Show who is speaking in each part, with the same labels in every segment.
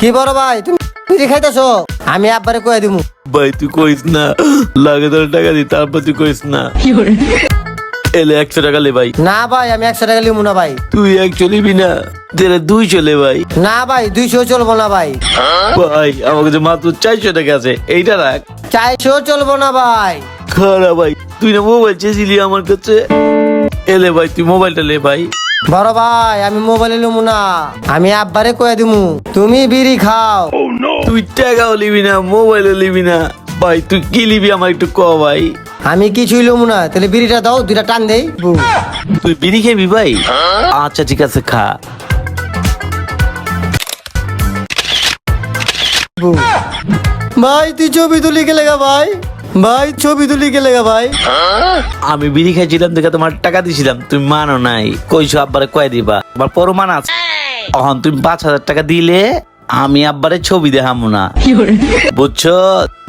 Speaker 1: কি বড় ভাই তুমি বিড়ি খাইতেছো? আমি আব্বারে কয়ে দিমু।
Speaker 2: ভাই তুই কইস না। লাগে তোর টাকা দি তারপর তুই কইস না। এলে একশো টাকা লে ভাই।
Speaker 1: না ভাই আমি একশো টাকা লিমু না ভাই।
Speaker 2: তুই এক চলিবি না তেরে দুই চলে ভাই।
Speaker 1: না ভাই দুইশো চলবো না ভাই।
Speaker 2: ভাই আমার কাছে মাত্র চারশো টাকা আছে এইটা রাখ।
Speaker 1: চারশো চলবো না ভাই।
Speaker 2: খারাপ ভাই তুই না মোবাইল চেয়েছিলি আমার কাছে? এলে ভাই তুই মোবাইলটা লে ভাই।
Speaker 1: বড় ভাই আমি মোবাইলে লিমু না। আমি আব্বারে কয়ে দিমু তুমি বিড়ি খাও।
Speaker 2: তুই টাকাও লিবি না মোবাইলও লিবি না। ভাই তুই কি লিবি আমার একটু ক ভাই?
Speaker 1: আমি কিছুই লিমু না তাহলে বিড়িটা দাও দুইটা টান দেই।
Speaker 2: তুই বিড়ি খাবি ভাই? আচ্ছা ঠিক আছে খা।
Speaker 1: ভাই তুই ছবি তুলি গেলে গা ভাই? ভাই ছবি তুলি গেলে গা ভাই।
Speaker 2: আমি বিড়ি খাইছিলাম দেখে তোমার টাকা দিছিলাম। তুমি মানো নাই। কইছো আব্বারে কয় দিবা। আবার পরমান আছে। এখন তুমি পাঁচ হাজার টাকা দিলে আমি আব্বারে ছবি দেখামু না। বুঝছ?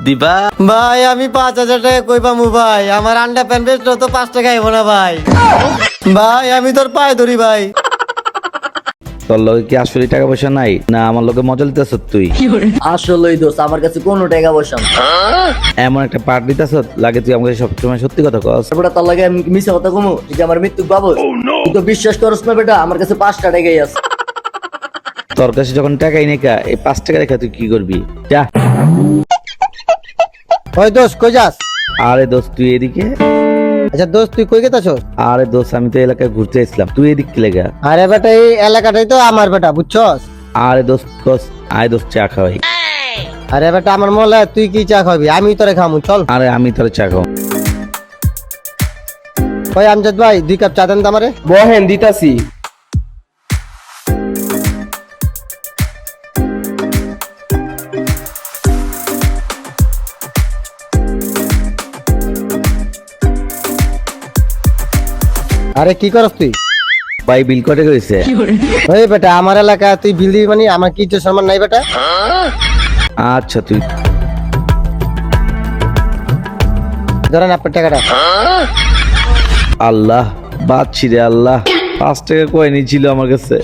Speaker 2: দিবা?
Speaker 1: ভাই আমি পাঁচ হাজার টাকা কই পামু ভাই? আমার আন্ডা প্যান্ট বেচলো তো পাঁচ টাকা আইবো না ভাই। ভাই আমি তোর পায়ে ধরি ভাই।
Speaker 2: তোর লগে কি আসলে টাকা পয়সা নাই? না আমার লগে মজা লিতেছ তুই।
Speaker 3: আসলেই দোস্ত আমার কাছে কোনো টাকা পয়সা
Speaker 2: এমন একটা পার্ট দিতেছ? লাগে তুই আমাকে সবসময় সত্যি কথা কস।
Speaker 3: তারপরে তার লাগে আমি মিশা কথা কমু তুই আমার মৃত্যু পাবো তুই তো বিশ্বাস করস না বেটা আমার কাছে পাঁচটা টাকাই আছে।
Speaker 2: তোর কাছে যখন টাকাই নেকা এই পাঁচ টাকা রেখা তুই কি করবি? যা।
Speaker 1: ওই দোষ কই যাস?
Speaker 2: আরে দোস্ত তুই এদিকে।
Speaker 1: আচ্ছা দোস্ত তুই কই গেতাছ?
Speaker 2: আরে দোস্ত আমি তো এলাকায় ঘুরতে এসলাম তুই এদিক কি লেগা?
Speaker 1: আরে বেটা এই এলাকাটাই তো আমার বেটা বুঝছস?
Speaker 2: আরে দোস্ত কস আয় দোস্ত চা খাওয়াই।
Speaker 1: আরে বেটা আমার মনে তুই কি চা খাবি? আমি তোরে খামু চল।
Speaker 2: আরে আমি তোরে চা খাও
Speaker 1: ওই আমজাদ ভাই দুই কাপ চা দেন তো আমারে।
Speaker 4: বহেন দিতাছি।
Speaker 1: আরে কি করস তুই?
Speaker 2: ভাই বিল কটে গেছে।
Speaker 1: ওই বেটা আমার এলাকা তুই বিল দিবি মানে আমার কি ইজ্জত সম্মান নাই বেটা?
Speaker 2: আচ্ছা তুই
Speaker 1: ধরেন আপনার টাকাটা।
Speaker 2: আল্লাহ বাচ্ছি রে আল্লাহ। পাঁচ টাকা কয় নিয়েছিল আমার কাছে।